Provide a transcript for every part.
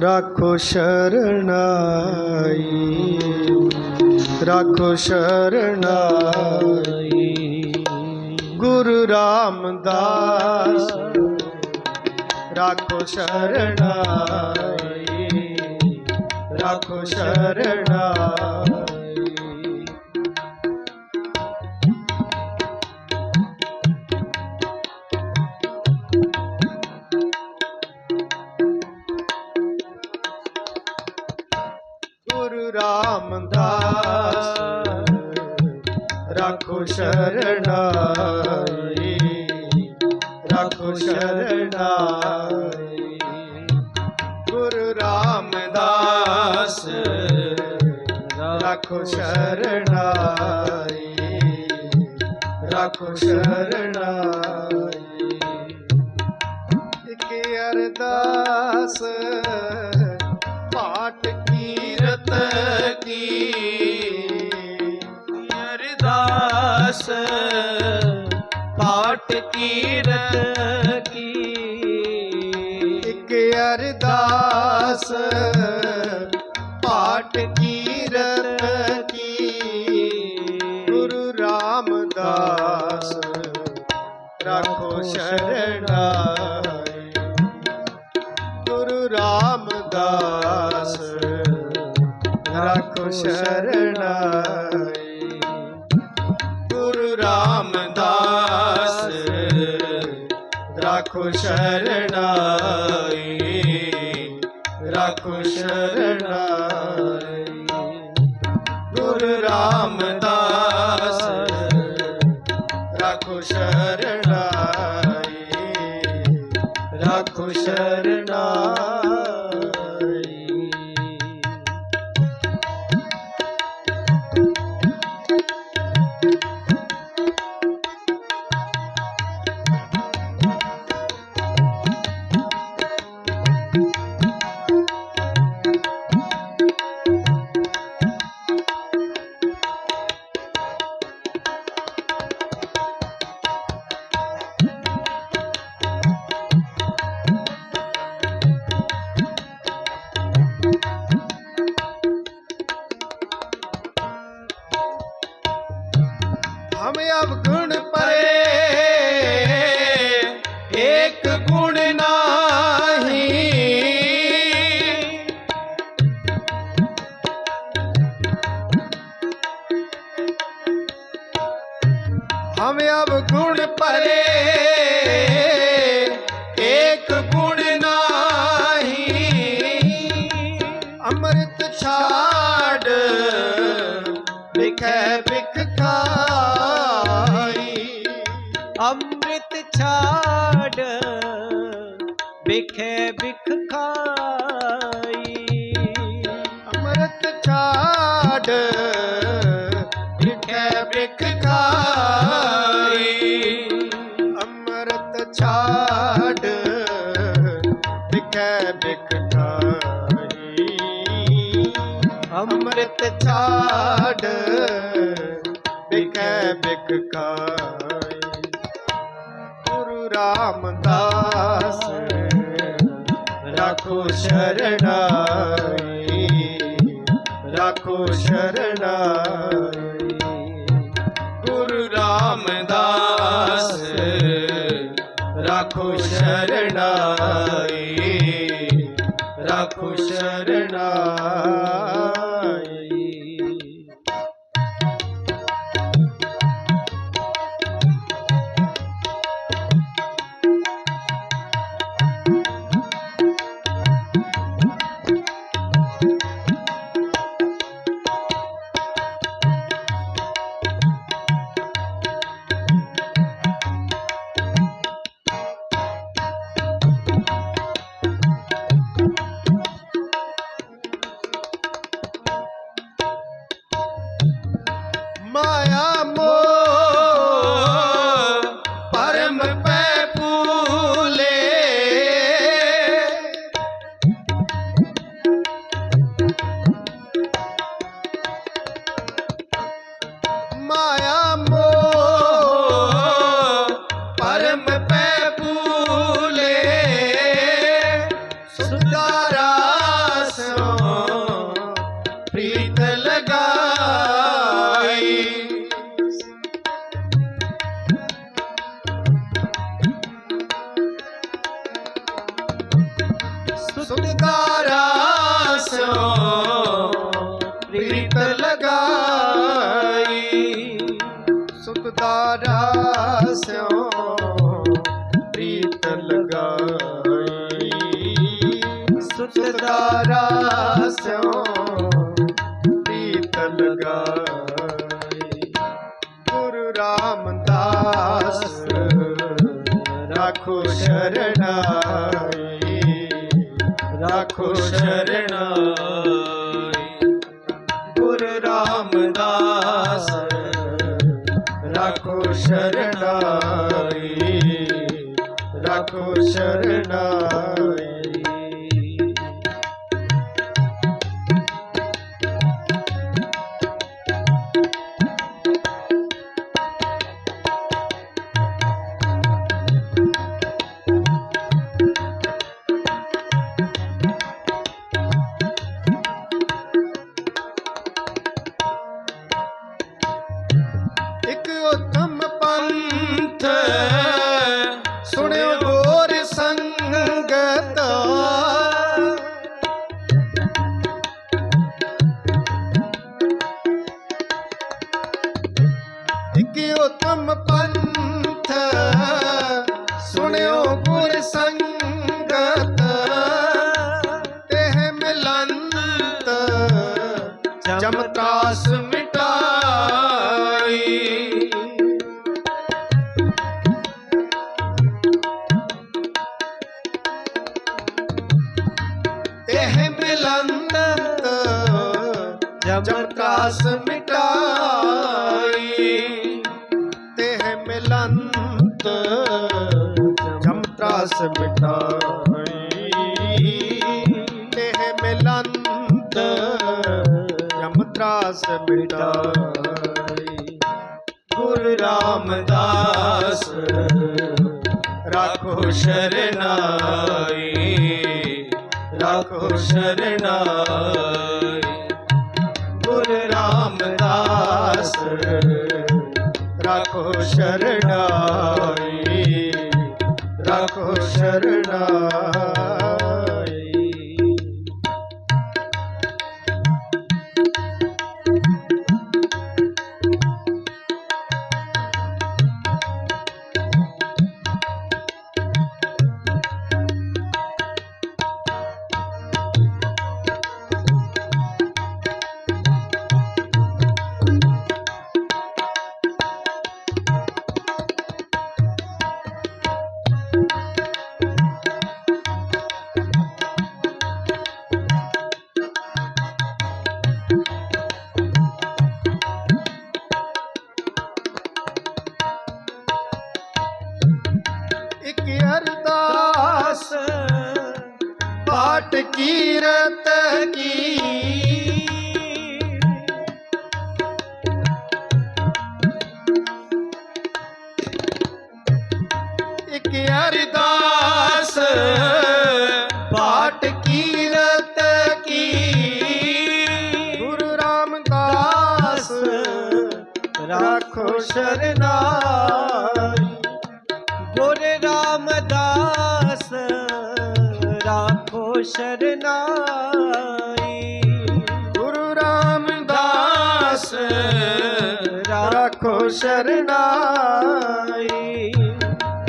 ਰਾਖੋ ਸ਼ਰਣਾਈ ਰਾਖੋ ਸ਼ਰਣਾਈ ਗੁਰੂ ਰਾਮਦਾਸ। ਰਾਖੋ ਸ਼ਰਣਾਈ ਰਾਖੋ ਸ਼ਰਣਾਈ ਰਾਖੋ ਸ਼ਰਣਾਈ ਗੁਰੂ ਰਾਮਦਾਸ ਰਾਖੋ ਸ਼ਰਣਾਈ ਰਾਖੋ ਸ਼ਰਣਾਈ ਇਕ ਅਰਦਾਸ ਪਾਠ ਕੀਰਤ ਕੀ। ਇੱਕ ਅਰਦਾਸ, ਪਾਠ ਕੀਰਤ ਕੀ। ਗੁਰੂ ਰਾਮਦਾਸ, ਰਾਖੋ ਸ਼ਰਣਾਈ। ਗੁਰੂ ਰਾਮਦਾਸ, ਰਾਖੋ ਸ਼ਰਣਾਈ। ਰਾਖੋ ਸ਼ਰਣਾਈ ਰਾਖੋ ਸ਼ਰਣਾਈ ਗੁਰੂ ਰਾਮਦਾਸ 감사합니다. ਵਿਖੇ ਗੁਰੂ ਰਾਮਦਾਸ ਰਾਖੋ ਸ਼ਰਣਾਈ ਰਾਖੋ ਸ਼ਰਣਾਈ ਗੁਰੂ ਰਾਮਦਾਸ ਰਾਖੋ ਸ਼ਰਣਾਈ ਰਾਖੋ ਸ਼ਰਣਾਈ ਸੁਤਦਾਰਾ ਸਿਓ ਪ੍ਰੀਤ ਲਗਾਈ। ਸੁਤਦਾਰਾ ਸਿਓ ਪ੍ਰੀਤ ਲਗਾਈ। ਗੁਰੂ ਰਾਮਦਾਸ ਰਾਖੋ ਸ਼ਰਣਾਈ ਰਾਖੋ ਸ਼ਰਣਾਈ ਰਾਖੋ ਰੱਖੋ ਰਾਖੋ ਜਮਤਾਸ ਮਿਟਾਈ। ਇਹ ਮਿਲੰਤ ਜਮਤਾਸ ਮਿਟਾਈ। ਤੇ ਮਿਲੰਤ ਜਮਤਾਸ ਮਿਟਾਈ। ਜਮਤਰਾਸ ਮਿਟਾਈ। ਗੁਰੂ ਰਾਮਦਾਸ ਰਾਖੋ ਸ਼ਰਨਾਈ। ਰਾਖੋ ਸ਼ਰਨਾਈ। ਗੁਰੂ ਰਾਮਦਾਸ ਰਾਖੋ ਸ਼ਰਨਾਈ। ਰਾਖੋ ਸ਼ਰਨਾਈ। ਅਰਦਾਸ ਪਾਟ ਕੀਰਤ ਕੀ ਇੱਕ ਅਰਦਾਸ। ਪਾਟ ਕੀਰਤ ਕੀ ਗੁਰੂ ਰਾਮਦਾਸ ਰਾਖੋ ਸ਼ਰਨਾ ਸ਼ਰਨਾਈ ਗੁਰੂ ਰਾਮਦਾਸ ਰਾਖੋ ਸ਼ਰਨਾਈ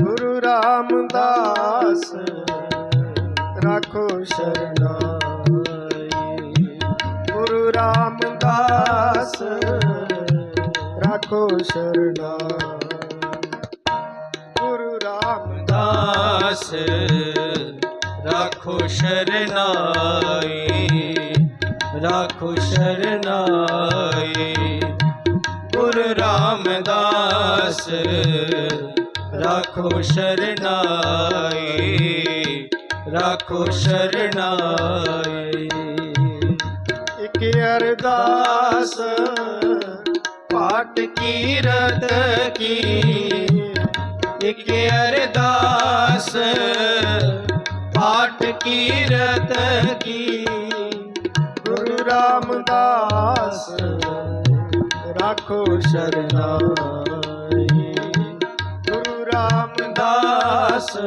ਗੁਰੂ ਰਾਮਦਾਸ ਰਾਖੋ ਸ਼ਰਨਾਈ ਗੁਰੂ ਰਾਮਦਾਸ ਰਾਖੋ ਸ਼ਰਨਾਈ ਗੁਰੂ ਰਾਮਦਾਸ ਰਾਖੋ ਸ਼ਰਨਾਈ ਰਾਖੋ ਸ਼ਰਨਾਈ, ਗੁਰ ਰਾਮਦਾਸ, ਰਾਖੋ ਸ਼ਰਨਾਈ ਰਾਖੋ ਸ਼ਰਨਾਈ। ਇੱਕ ਅਰਦਾਸ ਪਾਟ ਕੀਰਤ ਕੀ? ਇਕ ਅਰਦਾਸ ਪਾਠ ਕੀਰਤ ਕੀ। ਗੁਰੂ ਰਾਮਦਾਸ, ਰਾਖੋ ਸ਼ਰਨਾਈ। ਗੁਰੂ ਰਾਮਦਾਸ ਦਾਸ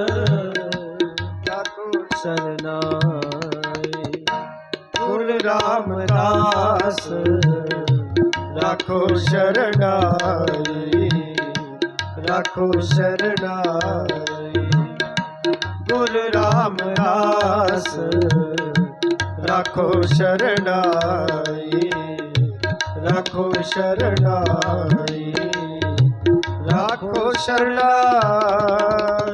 ਰਾਖੋ ਸਰਨਾਈ। ਰਾਮਦਾਸ, ਰਾਖੋ ਸ਼ਰਣਾਈ ਰਾਖੋ ਸ਼ਰਣਾਈ ਰਾਮਦਾਸ ਰਾਖੋ ਸ਼ਰਣਾਈ ਰਾਖੋ ਸ਼ਰਣਾਈ ਰਾਖੋ ਸ਼ਰਣਾਈ